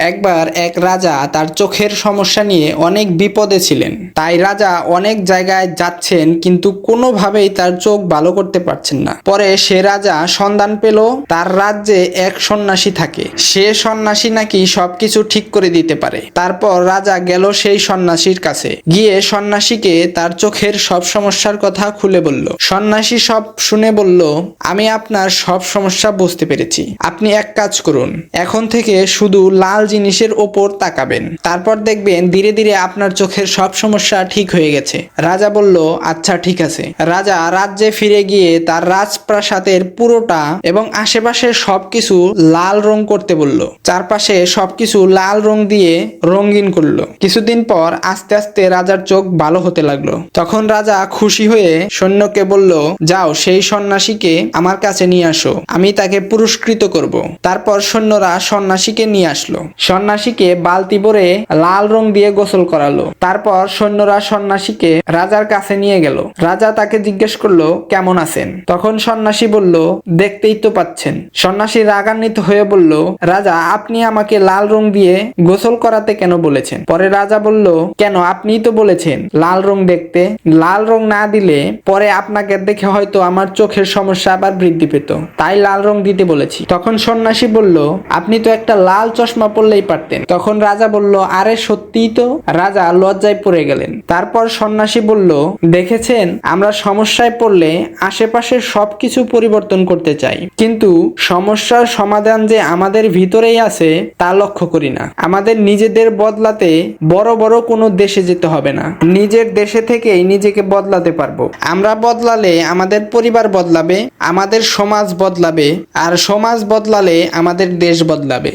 একবার এক রাজা তার চোখের সমস্যা নিয়ে অনেক বিপদে ছিলেন। তাই রাজা অনেক জায়গায় যাচ্ছেন কিন্তু কোনোভাবেই তার চোখ ভালো করতে পারছেন না। পরে সে রাজা সন্ধান পেল, তার রাজ্যে এক সন্ন্যাসী থাকে। সে সন্ন্যাসী নাকি সবকিছু ঠিক করে দিতে পারে। তারপর রাজা গেল সেই সন্ন্যাসীর কাছে। গিয়ে সন্ন্যাসীকে তার চোখের সব সমস্যার কথা খুলে বলল। সন্ন্যাসী সব শুনে বলল, আমি আপনার সব সমস্যা বুঝতে পেরেছি। আপনি এক কাজ করুন। এখন থেকে শুধু লাল জিনিসের ওপর তাকাবেন। তারপর দেখবেন ধীরে ধীরে আপনার চোখের সব সমস্যা ঠিক হয়ে গেছে। রাজা বলল আচ্ছা ঠিক আছে। রাজা রাজ্যে ফিরে গিয়ে তার রাজপ্রাসাদের পুরোটা এবং আশেপাশের সবকিছু লাল রং করতে বলল। চারপাশে সবকিছু লাল রং দিয়ে রঙিন করল। কিছুদিন পর আস্তে আস্তে রাজার চোখ ভালো হতে লাগল। তখন রাজা খুশি হয়ে সৈন্যকে বলল, যাও, সেই সন্ন্যাসীকে আমার কাছে নিয়ে আসো। আমি তাকে পুরস্কৃত করব। তারপর সৈন্যরা সন্ন্যাসীকে নিয়ে আসলো। সন্ন্যাসীকে বালতি ভরে লাল রং দিয়ে গোসল করালো। তারপর সৈন্যরা সন্ন্যাসীকে রাজার কাছে নিয়ে গেল। রাজা তাকে জিজ্ঞেস করল, কেমন আছেন? তখন সন্ন্যাসী বলল, দেখতেই তো পাচ্ছেন। সন্ন্যাসী রাগান্বিত হয়ে বলল, রাজা, আপনি আমাকে লাল রং দিয়ে গোসল করাতে কেন বলেছেন? পরে রাজা বলল, কেন, আপনিই তো বলেছেন, লাল রং দেখতে। লাল রং না দিলে পরে আপনাকে দেখে হয়তো আমার চোখের সমস্যা আবার বৃদ্ধি পেত। তাই লাল রং দিতে বলেছি। তখন সন্ন্যাসী বলল, আপনি তো একটা লাল চশমা পরলেই পারতেন। তখন রাজা বলল, আরে, সত্যিই তো? রাজা লজ্জায় পড়ে গেলেন। তারপর সন্ন্যাসী বলল, দেখেছেন, আমরা সমস্যায় পড়লে আশেপাশে সবকিছু পরিবর্তন করতে চাই। কিন্তু সমস্যার সমাধান যে আমাদের ভিতরেই আছে, তা লক্ষ্য করি না। আমাদের নিজেদের বদলাতে বড় বড় কোনো দেশে যেতে হবে না। নিজের দেশে থেকেই নিজেকে বদলাতে পারব। আমরা বদলালে আমাদের পরিবার বদলাবে, আমাদের সমাজ বদলাবে, আর সমাজ বদলালে আমাদের দেশ বদলাবে।